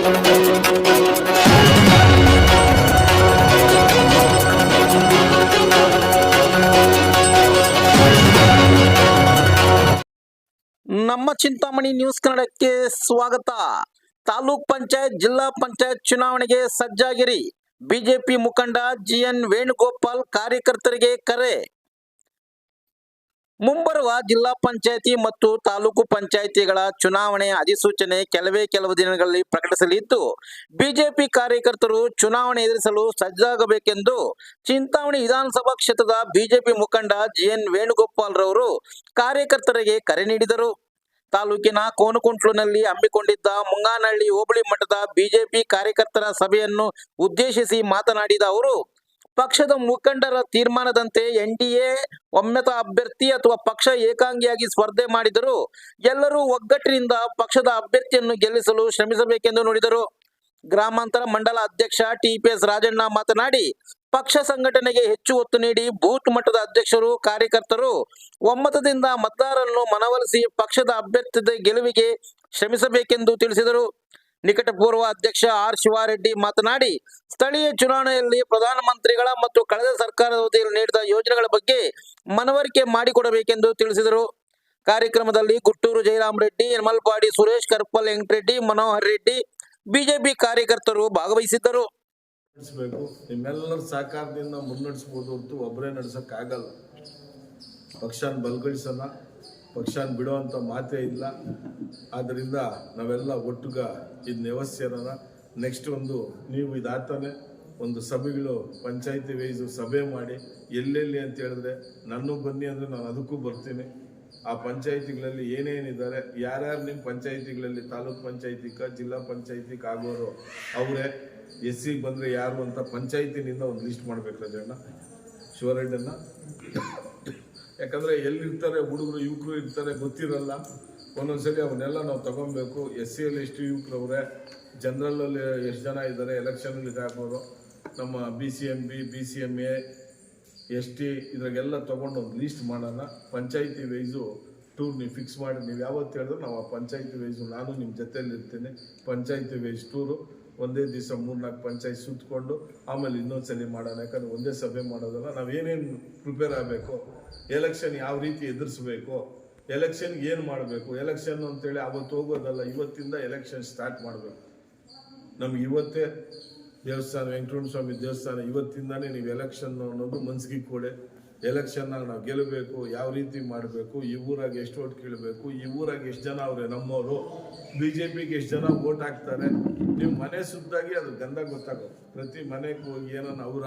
ನಮ್ಮ ಚಿಂತಾಮಣಿ ನ್ಯೂಸ್ ಕನ್ನಡಕ್ಕೆ ಸ್ವಾಗತ. ತಾಲೂಕ್ ಪಂಚಾಯತ್, ಜಿಲ್ಲಾ ಪಂಚಾಯತ್ ಚುನಾವಣೆಗೆ ಸಜ್ಜಾಗಿರಿ. ಬಿಜೆಪಿ ಮುಖಂಡ ಜಿಎನ್ ವೇಣುಗೋಪಾಲ್ ಕಾರ್ಯಕರ್ತರಿಗೆ ಕರೆ. ಮುಂಬರುವ ಜಿಲ್ಲಾ ಪಂಚಾಯತಿ ಮತ್ತು ತಾಲೂಕು ಪಂಚಾಯಿತಿಗಳ ಚುನಾವಣೆ ಅಧಿಸೂಚನೆ ಕೆಲವೇ ಕೆಲವು ದಿನಗಳಲ್ಲಿ ಪ್ರಕಟಿಸಲಿದ್ದು, ಬಿಜೆಪಿ ಕಾರ್ಯಕರ್ತರು ಚುನಾವಣೆ ಎದುರಿಸಲು ಸಜ್ಜಾಗಬೇಕೆಂದು ಚಿಂತಾಮಣಿ ವಿಧಾನಸಭಾ ಕ್ಷೇತ್ರದ ಬಿಜೆಪಿ ಮುಖಂಡ ಜಿಎನ್ ವೇಣುಗೋಪಾಲ್ ರವರು ಕಾರ್ಯಕರ್ತರಿಗೆ ಕರೆ ನೀಡಿದರು. ತಾಲೂಕಿನ ಕೋನಕುಂಟ್ಲುನಲ್ಲಿ ಹಮ್ಮಿಕೊಂಡಿದ್ದ ಮುಂಗಾನಹಳ್ಳಿ ಹೋಬಳಿ ಮಠದ ಬಿಜೆಪಿ ಕಾರ್ಯಕರ್ತರ ಸಭೆಯನ್ನು ಉದ್ದೇಶಿಸಿ ಮಾತನಾಡಿದ ಅವರು ಪಕ್ಷದ ಮುಖಂಡರ ತೀರ್ಮಾನದಂತೆ ಎನ್ ಡಿಎ ಒಮ್ಮತ ಅಭ್ಯರ್ಥಿ ಅಥವಾ ಪಕ್ಷ ಏಕಾಂಗಿಯಾಗಿ ಸ್ಪರ್ಧೆ ಮಾಡಿದರೂ ಎಲ್ಲರೂ ಒಗ್ಗಟ್ಟಿನಿಂದ ಪಕ್ಷದ ಅಭ್ಯರ್ಥಿಯನ್ನು ಗೆಲ್ಲಿಸಲು ಶ್ರಮಿಸಬೇಕೆಂದು ನುಡಿದರು. ಗ್ರಾಮಾಂತರ ಮಂಡಲ ಅಧ್ಯಕ್ಷ ಟಿಪಿಎಸ್ ರಾಜಣ್ಣ ಮಾತನಾಡಿ, ಪಕ್ಷ ಸಂಘಟನೆಗೆ ಹೆಚ್ಚು ಒತ್ತು ನೀಡಿ ಬೂತ್ ಮಟ್ಟದ ಅಧ್ಯಕ್ಷರು, ಕಾರ್ಯಕರ್ತರು ಒಮ್ಮತದಿಂದ ಮತದಾರರನ್ನು ಮನವೊಲಿಸಿ ಪಕ್ಷದ ಅಭ್ಯರ್ಥಿ ಗೆಲುವಿಗೆ ಶ್ರಮಿಸಬೇಕೆಂದು ತಿಳಿಸಿದರು. ನಿಕಟಪೂರ್ವ ಅಧ್ಯಕ್ಷ ಆರ್ ಶಿವಾರೆಡ್ಡಿ ಮಾತನಾಡಿ, ಸ್ಥಳೀಯ ಚುನಾವಣೆಯಲ್ಲಿ ಪ್ರಧಾನಮಂತ್ರಿಗಳ ಮತ್ತು ಕಳೆದ ಸರ್ಕಾರದ ವತಿಯಲ್ಲಿ ನೀಡಿದ ಯೋಜನೆಗಳ ಬಗ್ಗೆ ಮನವರಿಕೆ ಮಾಡಿಕೊಡಬೇಕೆಂದು ತಿಳಿಸಿದರು. ಕಾರ್ಯಕ್ರಮದಲ್ಲಿ ಗುಟ್ಟೂರು ಜಯರಾಮ್ ರೆಡ್ಡಿ ಯಮಲ್ಪಾಡಿ ಸುರೇಶ್, ಕರ್ಪಲ್ ವೆಂಕಟರೆಡ್ಡಿ, ಮನೋಹರ್ ರೆಡ್ಡಿ, ಬಿಜೆಪಿ ಕಾರ್ಯಕರ್ತರು ಭಾಗವಹಿಸಿದ್ದರು. ನಿಮ್ಮೆಲ್ಲರ ಸಹಕಾರದಿಂದ ಮುನ್ನಡೆಸಬಹುದು ಒಬ್ಬರೇ ನಡೆಸಕ್ಕಾಗಲ್ಲ. ಪಕ್ಷನ ಬಲಗೊಳಿಸೋಣ. ಪಕ್ಷನ ಬಿಡುವಂಥ ಮಾತೇ ಇಲ್ಲ. ಆದ್ದರಿಂದ ನಾವೆಲ್ಲ ಒಟ್ಟುಗ ಇದು ವ್ಯವಸ್ಥೆನ ನೆಕ್ಸ್ಟ್ ಒಂದು ನೀವು ಇದಾತನೇ ಒಂದು ಸಭೆಗಳು, ಪಂಚಾಯತಿ ವೈಸು ಸಭೆ ಮಾಡಿ ಎಲ್ಲೆಲ್ಲಿ ಅಂತ ಹೇಳಿದ್ರೆ ನಾನು ಬನ್ನಿ ಅಂದರೆ ನಾನು ಅದಕ್ಕೂ ಬರ್ತೀನಿ. ಆ ಪಂಚಾಯತಿಗಳಲ್ಲಿ ಏನೇನಿದ್ದಾರೆ, ಯಾರ್ಯಾರು ನಿಮ್ಮ ಪಂಚಾಯತಿಗಳಲ್ಲಿ ತಾಲೂಕ್ ಪಂಚಾಯತಿಕ ಜಿಲ್ಲಾ ಪಂಚಾಯತಿಗೆ ಆಗೋರು ಅವರೇ, ಎಸ್ ಸಿ ಬಂದರೆ ಯಾರು ಅಂತ ಪಂಚಾಯತಿನಿಂದ ಒಂದು ಲಿಸ್ಟ್ ಮಾಡಬೇಕು ರಜಣ್ಣ ಶಿವರೆಡ್ಡನ್ನ ಯಾಕಂದರೆ ಎಲ್ಲಿರ್ತಾರೆ ಹುಡುಗರು, ಯುವಕರು ಇರ್ತಾರೆ ಗೊತ್ತಿರಲ್ಲ. ಒಂದೊಂದ್ಸಲಿ ಅವನ್ನೆಲ್ಲ ನಾವು ತಗೊಬೇಕು. ಎಸ್ ಸಿ ಅಲ್ಲಿ ಎಷ್ಟು ಯುವಕರವ್ರೆ, ಜನರಲಲ್ಲಿ ಎಷ್ಟು ಜನ ಇದ್ದಾರೆ ಎಲೆಕ್ಷನಲ್ಲಿ ಇದಾಗ್ಬೋದು ನಮ್ಮ B C M B B C M A S T ಇದ್ರಾಗೆಲ್ಲ ತೊಗೊಂಡು ಒಂದು ಲೀಸ್ಟ್ ಮಾಡೋಣ. ಪಂಚಾಯಿತಿ ವೈಸು ಟೂರ್ ನೀವು ಫಿಕ್ಸ್ ಮಾಡಿ, ನೀವು ಯಾವತ್ತು ಹೇಳಿದ್ರು ನಾವು ಆ ಪಂಚಾಯಿತಿ ವೈಸು, ನಾನು ನಿಮ್ಮ ಜೊತೆಯಲ್ಲಿರ್ತೀನಿ. Panchayat wise tour. ಒಂದೇ ದಿವಸ ಮೂರ್ನಾಲ್ಕು ಪಂಚಾಯತ್ ಸುತ್ತಕೊಂಡು ಆಮೇಲೆ ಇನ್ನೊಂದ್ಸಲಿ ಮಾಡೋಣ, ಯಾಕಂದ್ರೆ ಒಂದೇ ಸಭೆ ಮಾಡೋದಲ್ಲ, ನಾವು ಏನೇನು ಪ್ರಿಪೇರ್ ಆಗಬೇಕು ಎಲೆಕ್ಷನ್ ಯಾವ ರೀತಿ ಎದುರಿಸ್ಬೇಕು ಎಲೆಕ್ಷನ್ ಏನು ಮಾಡಬೇಕು ಎಲೆಕ್ಷನ್ ಅಂತೇಳಿ ಅವತ್ತು ಹೋಗೋದಲ್ಲ, ಇವತ್ತಿಂದ ಎಲೆಕ್ಷನ್ ಸ್ಟಾರ್ಟ್ ಮಾಡಬೇಕು. ನಮ್ಗೆ ಇವತ್ತೇ ದೇವಸ್ಥಾನ, ವೆಂಕಟರಮಣ ಸ್ವಾಮಿ ದೇವಸ್ಥಾನ, ಇವತ್ತಿಂದಾನೇ ನೀವು ಎಲೆಕ್ಷನ್ ಅನ್ನೋದು ಮನ್ಸಿಗೆ ಕೊಡೆ. ಎಲೆಕ್ಷನ್ನಾಗ ನಾವು ಗೆಲ್ಲಬೇಕು, ಯಾವ ರೀತಿ ಮಾಡಬೇಕು, ಈ ಊರಾಗ ಎಷ್ಟು ಓಟ್ ಕೀಳಬೇಕು, ಈ ಊರಾಗ ಎಷ್ಟು ಜನ ಅವ್ರೆ ನಮ್ಮವರು ಬಿ ಜೆ ಪಿಗೆ ಎಷ್ಟು ಜನ ಓಟ್ ಹಾಕ್ತಾರೆ ನಿಮ್ಮ ಮನೆ ಸುದ್ದಾಗಿ ಅದು ಗಂಧ ಗೊತ್ತಾಗೋದು. ಪ್ರತಿ ಮನೆಗೆ ಹೋಗಿ ಏನನ್ನ ಅವರ,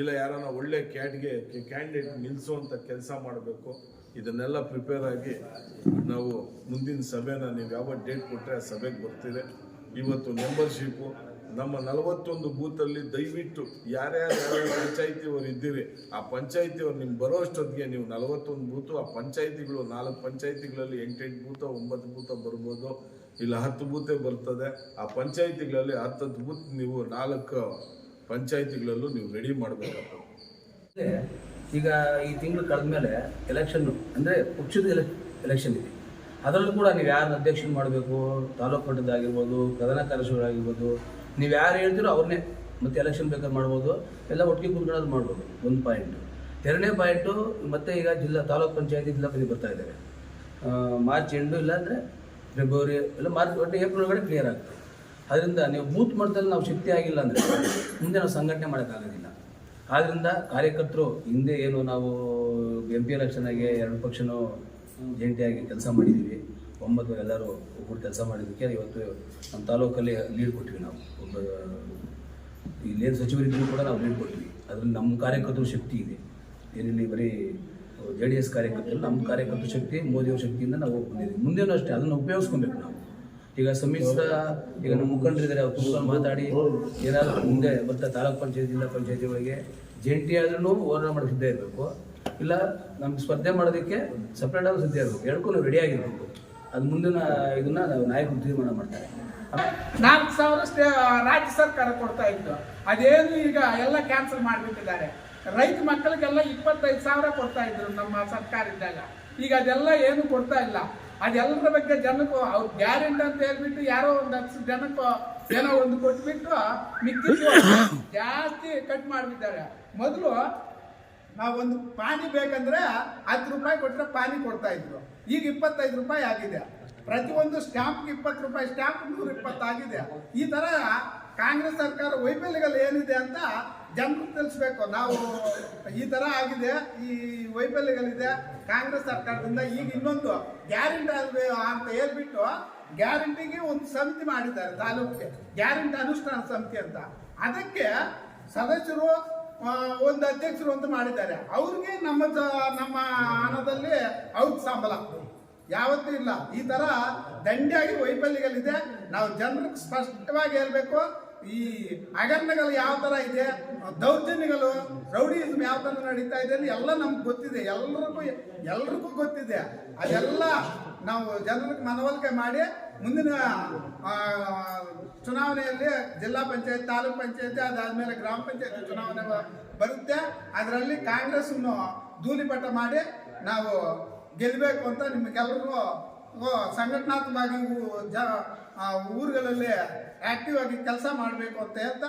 ಇಲ್ಲ ಯಾರನ್ನ ಒಳ್ಳೆ ಕ್ಯಾಟ್ಗೆ ಕ್ಯಾಂಡಿಡೇಟ್ ನಿಲ್ಲಿಸುವಂಥ ಕೆಲಸ ಮಾಡಬೇಕು. ಇದನ್ನೆಲ್ಲ ಪ್ರಿಪೇರ್ ಆಗಿ ನಾವು ಮುಂದಿನ ಸಭೆನ ನೀವು ಯಾವ ಡೇಟ್ ಕೊಟ್ಟರೆ ಆ ಸಭೆಗೆ ಬರ್ತಿದೆ ಇವತ್ತು ಮೆಂಬರ್ಶಿಪ್ಪು ನಮ್ಮ ನಲವತ್ತೊಂದು ಬೂತಲ್ಲಿ ದಯವಿಟ್ಟು ಯಾರ್ಯಾರು ಯಾರ್ಯಾರು ಪಂಚಾಯತಿಯವರು ಇದ್ದೀರಿ, ಆ ಪಂಚಾಯಿತಿಯವರು ನಿಮ್ಗೆ ಬರೋ ಅಷ್ಟೊತ್ತಿಗೆ ನೀವು ನಲವತ್ತೊಂದು ಬೂತು, ಆ ಪಂಚಾಯಿತಿಗಳು ನಾಲ್ಕು ಪಂಚಾಯಿತಿಗಳಲ್ಲಿ ಎಂಟೆಂಟು ಬೂತ, ಒಂಬತ್ತು ಬೂತ ಬರ್ಬೋದು, ಇಲ್ಲ ಹತ್ತು ಬೂತೆ ಬರ್ತದೆ, ಆ ಪಂಚಾಯಿತಿಗಳಲ್ಲಿ ಹತ್ತತ್ತು ಬೂತ್ ನೀವು ನಾಲ್ಕು ಪಂಚಾಯಿತಿಗಳಲ್ಲೂ ನೀವು ರೆಡಿ ಮಾಡಬೇಕಾಗ್ತದೆ. ಈಗ ಈ ತಿಂಗಳು ಕಳೆದ್ಮೇಲೆ ಎಲೆಕ್ಷನ್ ಅಂದರೆ ಪಕ್ಷದ ಎಲೆ ಎಲೆಕ್ಷನ್ ಇದೆ. ಅದರಲ್ಲೂ ಕೂಡ ನೀವು ಯಾರನ್ನ ಅಧ್ಯಕ್ಷನ ಮಾಡಬೇಕು? ತಾಲೂಕು ಮಟ್ಟದ್ದಾಗಿರ್ಬೋದು ಪ್ರಧಾನ ಕಾರ್ಯದರ್ಶಿಗಳಾಗಿರ್ಬೋದು ನೀವು ಯಾರು ಹೇಳ್ತೀರೋ ಅವ್ರನ್ನೇ ಮತ್ತೆ ಎಲೆಕ್ಷನ್ ಬೇಕಾದ್ರೆ ಮಾಡ್ಬೋದು, ಎಲ್ಲ ಒಟ್ಟಿಗೆ ಕೂತ್ಕೊಳ್ಳೋದು ಮಾಡ್ಬೋದು, ಒಂದು ಪಾಯಿಂಟು ಎರಡನೇ ಪಾಯಿಂಟು ಮತ್ತೆ ಈಗ ಜಿಲ್ಲಾ, ತಾಲೂಕ್ ಪಂಚಾಯತಿ ಜಿಲ್ಲಾ ಪಂಚಾಯತಿ ಬರ್ತಾ ಇದ್ದಾರೆ ಮಾರ್ಚ್ ಎಂಡು ಇಲ್ಲಾಂದರೆ ಫೆಬ್ರವರಿ ಇಲ್ಲ ಮಾರ್ಚ್, ಒಟ್ಟು ಏಪ್ರಿಲ್ ಒಳಗಡೆ ಕ್ಲಿಯರ್ ಆಗ್ತದೆ. ಅದರಿಂದ ನೀವು ಬೂತ್ ಮಟ್ಟದಲ್ಲಿ ನಾವು ಶಕ್ತಿ ಆಗಿಲ್ಲ ಅಂದರೆ ಮುಂದೆ ನಾವು ಸಂಘಟನೆ ಮಾಡೋಕ್ಕಾಗೋದಿಲ್ಲ ಆದ್ದರಿಂದ ಕಾರ್ಯಕರ್ತರು ಹಿಂದೆ ಏನು ನಾವು ಎಂ ಪಿ ಎಲೆಕ್ಷನಾಗೆ ಎರಡು ಪಕ್ಷನೂ ಜಂಟಿಯಾಗಿ ಕೆಲಸ ಮಾಡಿದ್ದೀವಿ ಒಂಬತ್ತು ಎಲ್ಲರೂ ಒಬ್ಬರು ಕೆಲಸ ಮಾಡಿದ್ದಕ್ಕೆ ಇವತ್ತು ನಮ್ಮ ತಾಲೂಕಲ್ಲಿ ಲೀಡ್ ಕೊಟ್ವಿ ನಾವು. ಒಬ್ಬ ಇಲ್ಲೇನು ಸಚಿವರಿದ್ದರೂ ಕೂಡ ನಾವು ಲೀಡ್ ಕೊಟ್ವಿ. ಅದರಲ್ಲಿ ನಮ್ಮ ಕಾರ್ಯಕರ್ತರು ಶಕ್ತಿ ಇದೆ. ಏನಿಲ್ಲಿ ಬರೀ ಜೆ ಡಿ ಎಸ್ ಕಾರ್ಯಕರ್ತರು, ನಮ್ಮ ಕಾರ್ಯಕರ್ತರ ಶಕ್ತಿ, ಮೋದಿಯವ್ರ ಶಕ್ತಿಯಿಂದ ನಾವು ಬಂದಿದ್ದೀವಿ. ಮುಂದೇನೂ ಅಷ್ಟೇ, ಅದನ್ನು ಉಪಯೋಗಿಸ್ಕೊಬೇಕು ನಾವು. ಈಗ ಸಮ್ಮಿಶ್ರ, ಈಗ ನಮ್ಮ ಮುಖಂಡರಿದ್ದಾರೆ, ಅವ್ರು ಕೂತ್ಕೊಂಡು ಮಾತಾಡಿ, ಏನಾದರೂ ಮುಂದೆ ಬರ್ತಾ ತಾಲೂಕು ಪಂಚಾಯತ್, ಜಿಲ್ಲಾ ಪಂಚಾಯತಿಗಳಿಗೆ ಜಂಟಿ ಆದ್ರೂ ಹೋರಾಟ ಮಾಡೋಕ್ಕೆ ಸಿದ್ಧ ಇರಬೇಕು. ಇಲ್ಲ, ನಮ್ಗೆ ಸ್ಪರ್ಧೆ ಮಾಡೋದಕ್ಕೆ ಸಪ್ರೇಟ್ ಆಗಿ ಸಿದ್ಧ ಇರಬೇಕು. ಎರಡಕ್ಕೂ ನಾವು ರೆಡಿ ಆಗಿರ್ಬೇಕು. ಅದು ಮುಂದಿನ ಇದನ್ನ ನಾಯಕರು ತೀರ್ಮಾನ ಮಾಡ್ತಾರೆ. ನಾಲ್ಕು ಸಾವಿರ ರಾಜ್ಯ ಸರ್ಕಾರ ಕೊಡ್ತಾ ಇತ್ತು. ಅದೇನು ಈಗ ಎಲ್ಲ ಕ್ಯಾನ್ಸಲ್ ಮಾಡಿಬಿಟ್ಟಿದ್ದಾರೆ. ರೈತ ಮಕ್ಕಳಿಗೆಲ್ಲ ಇಪ್ಪತ್ತೈದು ಸಾವಿರ ಕೊಡ್ತಾ ಇದ್ರು ನಮ್ಮ ಸರ್ಕಾರ ಇದ್ದಾಗ. ಈಗ ಅದೆಲ್ಲ ಏನು ಕೊಡ್ತಾ ಇಲ್ಲ. ಅದೆಲ್ಲರ ಬಗ್ಗೆ ಜನಕ್ಕೂ, ಅವ್ರು ಗ್ಯಾರಂಟಿ ಅಂತ ಹೇಳ್ಬಿಟ್ಟು ಯಾರೋ ಒಂದು ಹತ್ತು ಜನಕ್ಕೂ ಏನೋ ಒಂದು ಕೊಟ್ಬಿಟ್ಟು ಮಿಕ್ಕಿದ್ದು ಜಾಸ್ತಿ ಕಟ್ ಮಾಡಿಬಿದ್ದಾರೆ. ಮೊದಲು ನಾವೊಂದು ಪಾನಿ ಬೇಕಂದ್ರೆ ಹತ್ತು ರೂಪಾಯಿ ಕೊಟ್ಟರೆ ಪಾನಿ ಕೊಡ್ತಾ ಇದ್ರು. ಈಗ ಇಪ್ಪತ್ತೈದು ರೂಪಾಯಿ ಆಗಿದೆ. ಪ್ರತಿಯೊಂದು ಸ್ಟ್ಯಾಂಪ್ಗೆ ಇಪ್ಪತ್ತು ರೂಪಾಯಿ, ಸ್ಟ್ಯಾಂಪ್ ನೂರ ಇಪ್ಪತ್ತಾಗಿದೆ ಈ ಥರ ಕಾಂಗ್ರೆಸ್ ಸರ್ಕಾರ ವೈಫಲ್ಯಗಳು ಏನಿದೆ ಅಂತ ಜನರು ತಿಳಿಸ್ಬೇಕು. ನಾವು ಈ ಥರ ಆಗಿದೆ, ಈ ವೈಫಲ್ಯಗಳಿದೆ. ಕಾಂಗ್ರೆಸ್ ಸರ್ಕಾರದಿಂದ ಈಗ ಇನ್ನೊಂದು ಗ್ಯಾರಂಟಿ ಅಂತ ಹೇಳ್ಬಿಟ್ಟು ಗ್ಯಾರಂಟಿಗೆ ಒಂದು ಸಮಿತಿ ಮಾಡಿದ್ದಾರೆ ತಾಲೂಕಿಗೆ. ಗ್ಯಾರಂಟಿ ಅನುಷ್ಠಾನ ಸಮಿತಿ ಅಂತ. ಅದಕ್ಕೆ ಸದಸ್ಯರು ಒಂದು ಅಧ್ಯಕ್ಷರು ಅಂತ ಮಾಡಿದ್ದಾರೆ. ಅವ್ರಿಗೆ ನಮ್ಮ ನಮ್ಮ ಹಣದಲ್ಲಿ ಅವ್ರ ಸಂಬಳ ಯಾವತ್ತೂ ಇಲ್ಲ. ಈ ತರ ದಂಡಿಯಾಗಿ ವೈಫಲ್ಯಗಳಿದೆ. ನಾವು ಜನರಿಗೆ ಸ್ಪಷ್ಟವಾಗಿ ಹೇಳ್ಬೇಕು, ಈ ಹಗರಣಗಳು ಯಾವ ತರ ಇದೆ, ದೌರ್ಜನ್ಯಗಳು ರೌಡಿಸಮ್ ಯಾವ ತರ ನಡೀತಾ ಇದೆ ಎಲ್ಲ ನಮ್ಗೆ ಗೊತ್ತಿದೆ. ಎಲ್ರಿಗೂ ಎಲ್ರಿಗೂ ಗೊತ್ತಿದೆ. ಅದೆಲ್ಲ ನಾವು ಜನರಿಗೆ ಮನವರಿಕೆ ಮಾಡಿ ಮುಂದಿನ ಚುನಾವಣೆಯಲ್ಲಿ ಜಿಲ್ಲಾ ಪಂಚಾಯತ್, ತಾಲೂಕು ಪಂಚಾಯತಿ ಅದಾದಮೇಲೆ ಗ್ರಾಮ ಪಂಚಾಯತಿ ಚುನಾವಣೆ ಬರುತ್ತೆ. ಅದರಲ್ಲಿ ಕಾಂಗ್ರೆಸ್ ಧೂಳಿಪಟ ಮಾಡಿ ನಾವು ಗೆಲ್ಲಬೇಕು ಅಂತ ನಿಮಗೆಲ್ಲರಿಗೂ ಸಂಘಟನಾತ್ಮಕವಾಗಿ ಜ ಊರುಗಳಲ್ಲಿ ಆಕ್ಟಿವ್ ಆಗಿ ಕೆಲಸ ಮಾಡಬೇಕು ಅಂತ ಹೇಳ್ತಾ